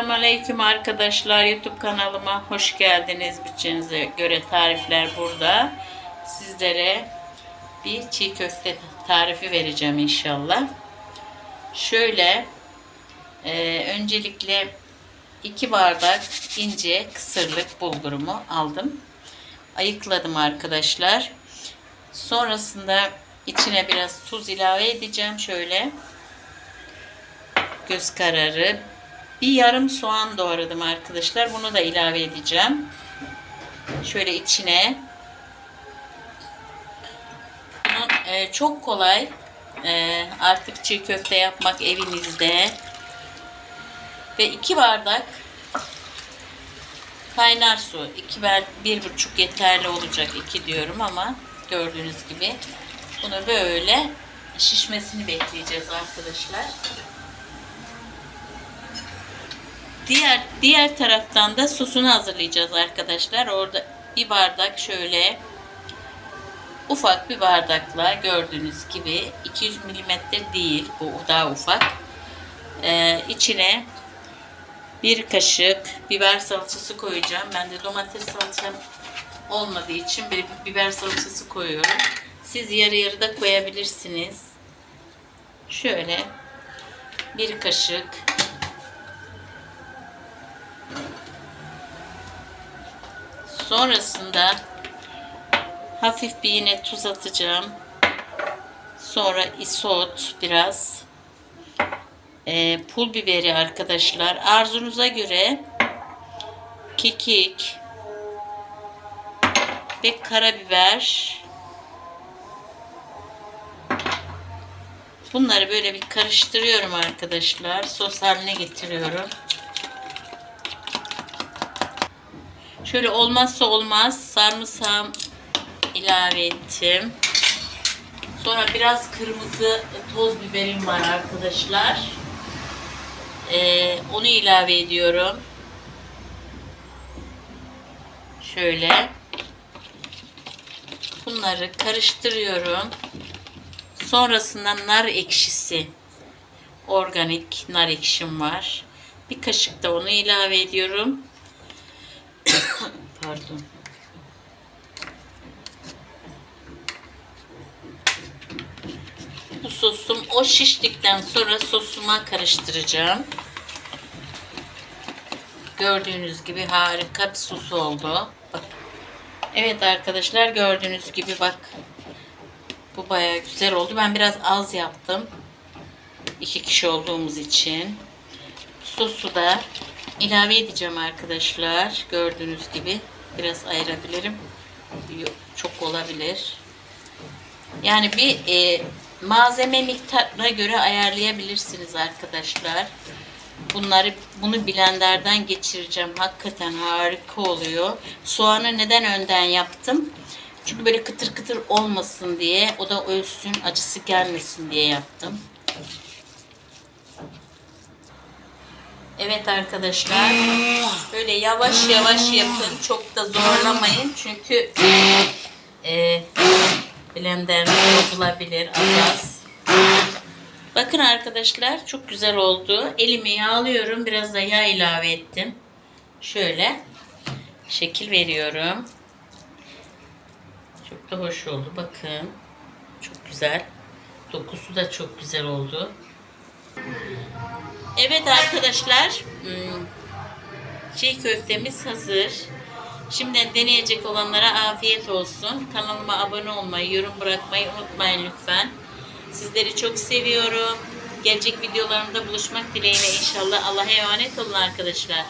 Selamünaleyküm arkadaşlar. YouTube kanalıma hoş geldiniz. Bütçenize göre tarifler burada. Sizlere bir çiğ köfte tarifi vereceğim inşallah. Şöyle e, öncelikle 2 bardak ince kısırlık bulgurumu aldım. Ayıkladım arkadaşlar. Sonrasında içine biraz tuz ilave edeceğim. Şöyle göz kararı bir yarım soğan doğradım arkadaşlar. Bunu da ilave edeceğim. Şöyle içine. Bunun, e, çok kolay. E, artık çiğ köfte yapmak evinizde. Ve iki bardak kaynar su. İki ben bir buçuk yeterli olacak iki diyorum ama gördüğünüz gibi bunu böyle şişmesini bekleyeceğiz arkadaşlar. Diğer diğer taraftan da sosunu hazırlayacağız arkadaşlar. Orada bir bardak şöyle ufak bir bardakla gördüğünüz gibi 200 milimetre değil bu daha ufak. Ee, içine bir kaşık biber salçası koyacağım. Ben de domates salçam olmadığı için bir biber salçası koyuyorum. Siz yarı yarı da koyabilirsiniz. Şöyle bir kaşık Sonrasında hafif bir yine tuz atacağım. Sonra isot biraz. Ee, pul biberi arkadaşlar. Arzunuza göre kekik ve karabiber. Bunları böyle bir karıştırıyorum arkadaşlar. Sos haline getiriyorum. Şöyle olmazsa olmaz sarımsağım ilave ettim. Sonra biraz kırmızı toz biberim var arkadaşlar. Ee, onu ilave ediyorum. Şöyle. Bunları karıştırıyorum. Sonrasında nar ekşisi. Organik nar ekşim var. Bir kaşık da onu ilave ediyorum. Pardon. Bu sosum o şiştikten sonra sosuma karıştıracağım. Gördüğünüz gibi harika bir sos oldu. Bak. Evet arkadaşlar gördüğünüz gibi bak. Bu baya güzel oldu. Ben biraz az yaptım. İki kişi olduğumuz için. Sosu da ilave edeceğim arkadaşlar. Gördüğünüz gibi biraz ayırabilirim. Çok olabilir. Yani bir e, malzeme miktarına göre ayarlayabilirsiniz arkadaşlar. Bunları bunu blenderden geçireceğim. Hakikaten harika oluyor. Soğanı neden önden yaptım? Çünkü böyle kıtır kıtır olmasın diye, o da ölsün, acısı gelmesin diye yaptım. Evet arkadaşlar. Böyle yavaş yavaş yapın. Çok da zorlamayın. Çünkü e, blender bozulabilir az. Bakın arkadaşlar çok güzel oldu. Elimi yağlıyorum. Biraz da yağ ilave ettim. Şöyle şekil veriyorum. Çok da hoş oldu. Bakın. Çok güzel. Dokusu da çok güzel oldu. Evet arkadaşlar. hmm, Çiğ köftemiz hazır. Şimdiden deneyecek olanlara afiyet olsun. Kanalıma abone olmayı, yorum bırakmayı unutmayın lütfen. Sizleri çok seviyorum. Gelecek videolarımda buluşmak dileğiyle inşallah. Allah'a emanet olun arkadaşlar.